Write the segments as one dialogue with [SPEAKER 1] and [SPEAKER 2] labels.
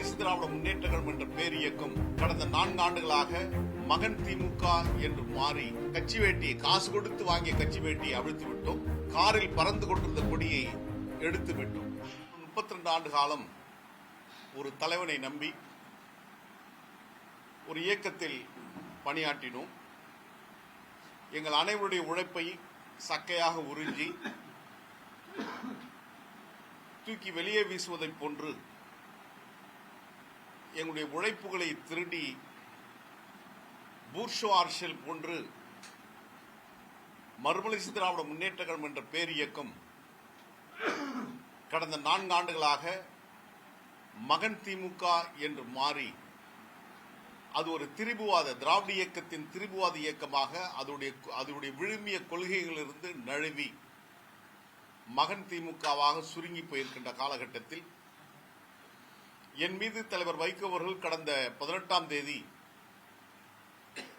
[SPEAKER 1] மறுமலர்ச்சி திராவிட முன்னேற்றங்கள் என்ற பேர் இயக்கம் கடந்த நான்கு ஆண்டுகளாக மகன் திமுக என்று மாறி கட்சி வேட்டியை காசு கொடுத்து வாங்கிய கட்சி வேட்டியை அவிழ்த்து விட்டோம். காரில் பறந்து கொண்டிருந்த கொடியை எடுத்து விட்டோம். முப்பத்தி ரெண்டு ஆண்டு காலம் ஒரு தலைவனை நம்பி ஒரு இயக்கத்தில் பணியாற்றினோம். எங்கள் அனைவருடைய உழைப்பை சக்கையாக உறிஞ்சி தூக்கி வெளியே வீசுவதைப் போன்று எங்களுடைய உழைப்புகளை திருடி பூர்ஷோ அரசியல் போன்று மறுமலர்ச்சி திராவிட முன்னேற்ற கழகம் என்ற பேர் இயக்கம் கடந்த நான்கு ஆண்டுகளாக மகன் திமுக என்று மாறி அது ஒரு திரிபுவாத திராவிட இயக்கத்தின் திரிபுவாத இயக்கமாக அதனுடைய அதனுடைய விழுமிய கொள்கைகளிலிருந்து நழுவி மகன் திமுகவாக சுருங்கி போயிருக்கின்ற காலகட்டத்தில் என் மீது தலைவர் வைகோ அவர்கள் கடந்த பதினெட்டாம் தேதி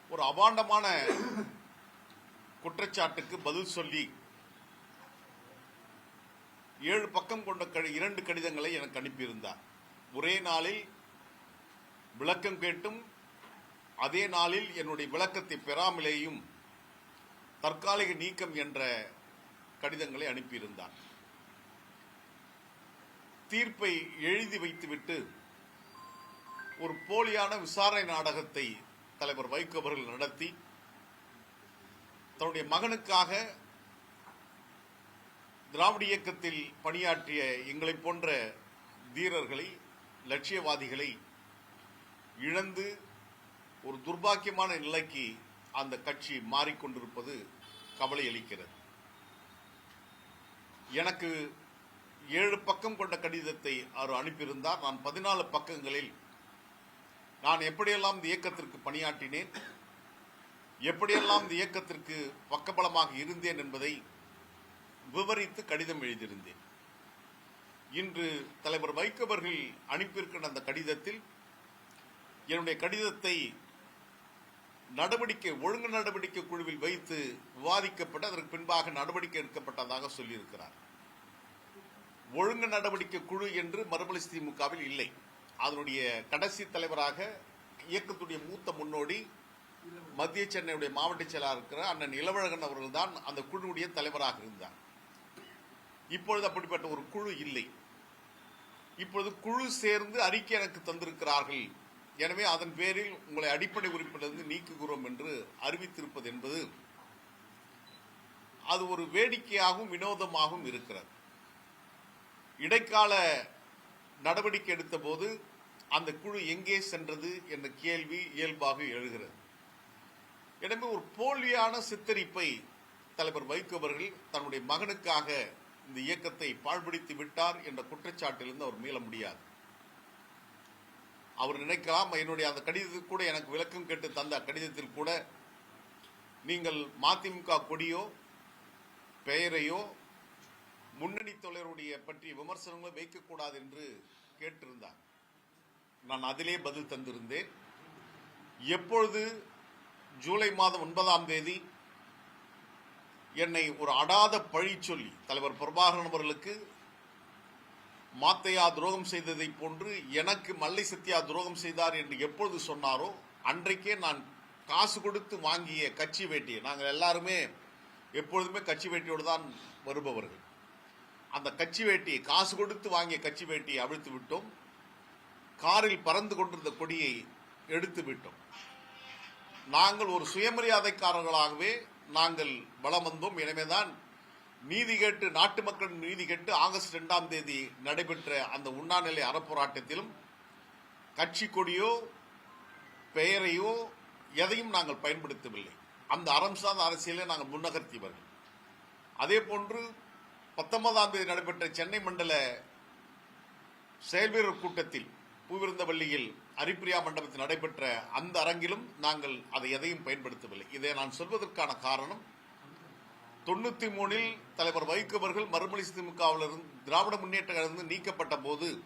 [SPEAKER 1] ஒரு அபாண்டமான குற்றச்சாட்டுக்கு பதில் சொல்லி ஏழு பக்கம் கொண்ட கடி- இரண்டு கடிதங்களை எனக்கு அனுப்பியிருந்தார். ஒரே நாளில் விளக்கம் கேட்டும் அதே நாளில் என்னுடைய விளக்கத்தை பெறாமலேயும் தற்காலிக நீக்கம் என்ற கடிதங்களை அனுப்பியிருந்தார். தீர்ப்பை எழுதி வைத்துவிட்டு ஒரு போலியான விசாரணை நாடகத்தை தலைவர் வைகோ அவர்கள் நடத்தி தன்னுடைய மகனுக்காக திராவிட இயக்கத்தில் பணியாற்றிய எங்களைப் போன்ற தீரர்களை லட்சியவாதிகளை இழந்து ஒரு துர்பாக்கியமான நிலைக்கு அந்த கட்சி மாறிக்கொண்டிருப்பது கவலை அளிக்கிறது எனக்கு ஏழு பக்கம் கொண்ட கடிதத்தை அவர் அனுப்பியிருந்தார். நான் பதினாலு பக்கங்களில் நான் எப்படியெல்லாம் இந்த இயக்கத்திற்கு பணியாற்றினேன் எப்படியெல்லாம் இந்த இயக்கத்திற்கு பக்கபலமாக இருந்தேன் என்பதை விவரித்து கடிதம் எழுதியிருந்தேன். இன்று தலைவர் வைகவர்கள் அனுப்பியிருக்கிற அந்த கடிதத்தில் என்னுடைய கடிதத்தை நடவடிக்கை ஒழுங்கு நடவடிக்கை குழுவில் வைத்து விவாதிக்கப்பட்டு அதற்கு பின்பாக நடவடிக்கை எடுக்கப்பட்டதாக சொல்லியிருக்கிறார். ஒழுங்கு நடவடிக்கை குழு என்று மறுமலர்ச்சி திமுகவில் இல்லை. அதனுடைய கடைசி தலைவராக இயக்கத்துடைய மூத்த முன்னோடி மத்திய சென்னையுடைய மாவட்ட செயலாளர் இருக்கிற அண்ணன் இளவழகன் அவர்கள் தான் அந்த குழுவுடைய தலைவராக இருந்தார். இப்பொழுது அப்படிப்பட்ட ஒரு குழு இல்லை. இப்பொழுது குழு சேர்ந்து அறிக்கை எனக்கு தந்திருக்கிறார்கள். எனவே அதன் பேரில் உங்களை அடிப்படை உறுப்பிலிருந்து நீக்குகிறோம் என்று அறிவித்திருப்பது என்பது அது ஒரு வேடிக்கையாகவும் வினோதமாகவும் இருக்கிறது. இடைக்கால நடவடிக்கை எடுத்த போது அந்த குழு எங்கே சென்றது என்ற கேள்வி இயல்பாக எழுகிறது. எனவே ஒரு போலியான சித்தரிப்பை தலைவர் வைகோ அவர்கள் தன்னுடைய மகனுக்காக இந்த இயக்கத்தை பாழ்படுத்தி விட்டார் என்ற குற்றச்சாட்டிலிருந்து அவர் மீள முடியாது. அவர் நினைக்கலாம் என்னுடைய அந்த கடிதத்தில் கூட எனக்கு விளக்கம் கேட்டு தந்த கடிதத்தில் கூட நீங்கள் மதிமுக கொடியோ பெயரையோ முன்னணி தொழிலுடைய பற்றிய விமர்சனங்களை வைக்கக்கூடாது என்று கேட்டிருந்தார். நான் அதிலே பதில் தந்திருந்தேன். எப்பொழுது ஜூலை மாதம் ஒன்பதாம் தேதி என்னை ஒரு அடாத பழி சொல்லி தலைவர் பிரபாகரன் அவர்களுக்கு மாத்தையா துரோகம் செய்ததை போன்று எனக்கு மல்லை சத்யா துரோகம் செய்தார் என்று எப்பொழுது சொன்னாரோ அன்றைக்கே நான் காசு கொடுத்து வாங்கிய கட்சி வேட்டியை நாங்கள் எல்லாருமே எப்பொழுதுமே கட்சி வேட்டியோடு தான் வருபவர்கள். அந்த கட்சி வேட்டியை காசு கொடுத்து வாங்கிய கட்சி வேட்டியை அவிழ்த்து விட்டோம். காரில் பறந்து கொண்டிருந்த கொடியை எடுத்து விட்டோம். நாங்கள் ஒரு சுயமரியாதைக்காரர்களாகவே நாங்கள் பலம் வந்தோம். எனவேதான் நீதி கேட்டு நாட்டு மக்கள் நீதி கேட்டு ஆகஸ்ட் இரண்டாம் தேதி நடைபெற்ற அந்த உண்ணாநிலை அறப்போராட்டத்திலும் கட்சி கொடியோ பெயரையோ எதையும் நாங்கள் பயன்படுத்தவில்லை. அந்த அறம் சார்ந்த அரசியலை நாங்கள் முன்னகர்த்தியவர்கள். அதே போன்று பத்தொன்பதாம் தேதி நடைபெற்ற சென்னை மண்டல செயல்வீரர் கூட்டத்தில் பூவிருந்தவள்ளியில் அரிப்பிரியா மண்டபத்தில் நடைபெற்ற அந்த அரங்கிலும் நாங்கள் அதை எதையும் பயன்படுத்தவில்லை. இதை நான் சொல்வதற்கான காரணம் தொண்ணூத்தி மூணில் தலைவர் வைகோ மறுமலி திமுகவிலிருந்து திராவிட முன்னேற்ற கழகம் நீக்கப்பட்ட போது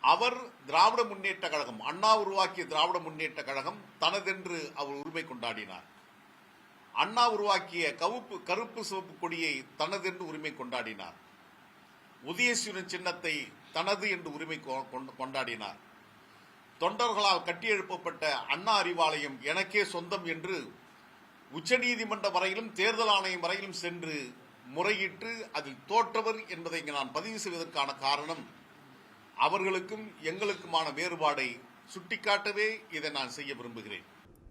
[SPEAKER 1] அவர் திராவிட முன்னேற்ற கழகம் அண்ணா உருவாக்கிய திராவிட முன்னேற்ற கழகம் தனதென்று அவர் உரிமை கொண்டாடினார். அண்ணா உருவாக்கிய கவுப்பு கருப்பு சிவப்பு கொடியை தனது என்று உரிமை கொண்டாடினார். உதயசூரன் சின்னத்தை தனது என்று உரிமை கொ- கொண்டாடினார். தொண்டர்களால் கட்டியெழுப்பப்பட்ட அண்ணா அறிவாலயம் எனக்கே சொந்தம் என்று உச்சநீதிமன்ற வரையிலும் தேர்தல் ஆணையம் வரையிலும் சென்று முறையிட்டு அதில் தோற்றவர் என்பதை நான் பதிவு செய்வதற்கான காரணம் அவர்களுக்கும் எங்களுக்குமான வேறுபாடை சுட்டிக்காட்டவே இதை நான் செய்ய விரும்புகிறேன்.